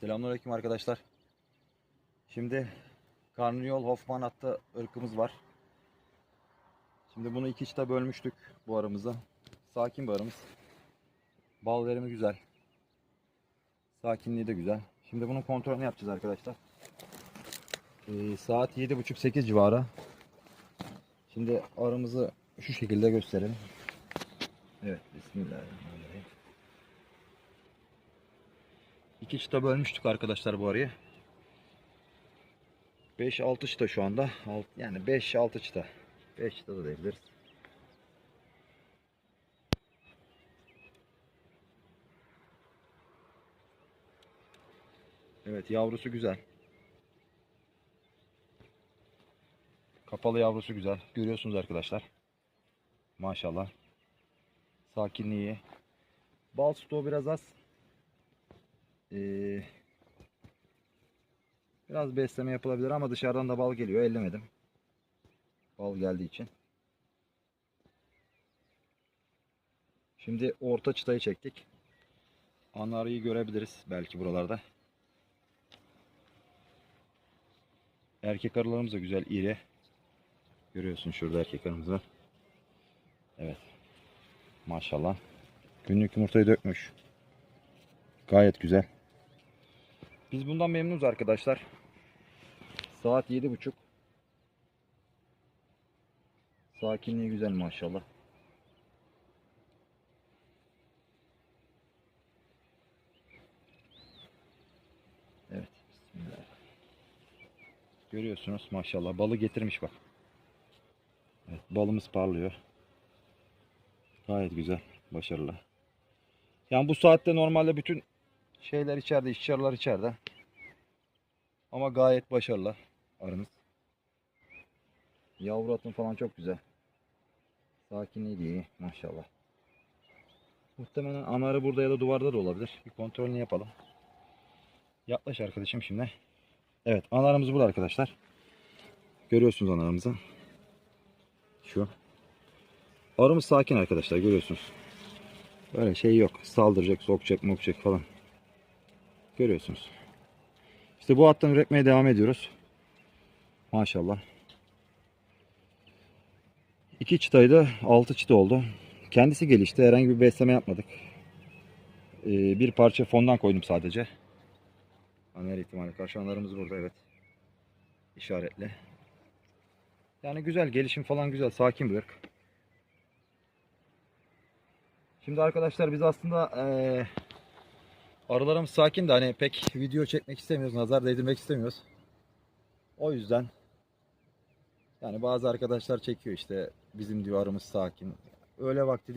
Selamünaleyküm arkadaşlar. Şimdi Karnıyol Hoffman hatta ırkımız var. Şimdi bunu iki çıta bölmüştük bu aramızda. Sakin bir aramız. Bal verimi güzel. Sakinliği de güzel. Şimdi bunun kontrolünü yapacağız arkadaşlar. Ee, saat 7.30-8 civarı. Şimdi arımızı şu şekilde gösterelim. Evet, Bismillahirrahmanirrahim. İki çıta bölmüştük arkadaşlar bu arayı. 5-6 çıta şu anda. Yani 5-6 çıta. 5 çıta da diyebiliriz. Evet yavrusu güzel. Kapalı yavrusu güzel. Görüyorsunuz arkadaşlar. Maşallah. Sakinliği. Bal stoğu biraz az. Ee, biraz besleme yapılabilir ama dışarıdan da bal geliyor. Ellemedim. Bal geldiği için. Şimdi orta çıtayı çektik. Anarıyı görebiliriz belki buralarda. Erkek arılarımız da güzel, iri. Görüyorsun şurada erkek arımız var. Evet. Maşallah. Günlük yumurtayı dökmüş. Gayet güzel. Biz bundan memnunuz arkadaşlar. Saat yedi buçuk. Sakinliği güzel maşallah. Evet. Bismillah. Görüyorsunuz maşallah. Balı getirmiş bak. Evet, balımız parlıyor. Gayet güzel. Başarılı. Yani bu saatte normalde bütün şeyler içeride, işçiler içeride. Ama gayet başarılı arımız. Yavru atım falan çok güzel. Sakinliği de iyi maşallah. Muhtemelen ana arı burada ya da duvarda da olabilir. Bir kontrolünü yapalım. Yaklaş arkadaşım şimdi. Evet ana arımız burada arkadaşlar. Görüyorsunuz ana arımızı. Şu. Arımız sakin arkadaşlar görüyorsunuz. Böyle şey yok. Saldıracak, sokacak, mokacak falan. Görüyorsunuz. İşte bu hattan üretmeye devam ediyoruz. Maşallah. İki çıtaydı, altı çıta oldu. Kendisi gelişti. Herhangi bir besleme yapmadık. Ee, bir parça fondan koydum sadece. Hani her ihtimale karşı analarımız burada evet. İşaretli. Yani güzel, gelişim falan güzel, sakin bir ırk. Şimdi arkadaşlar biz aslında eee arılarımız sakin de hani pek video çekmek istemiyoruz, nazar değdirmek istemiyoruz. O yüzden yani bazı arkadaşlar çekiyor işte bizim diyor arımız sakin. Öyle vakti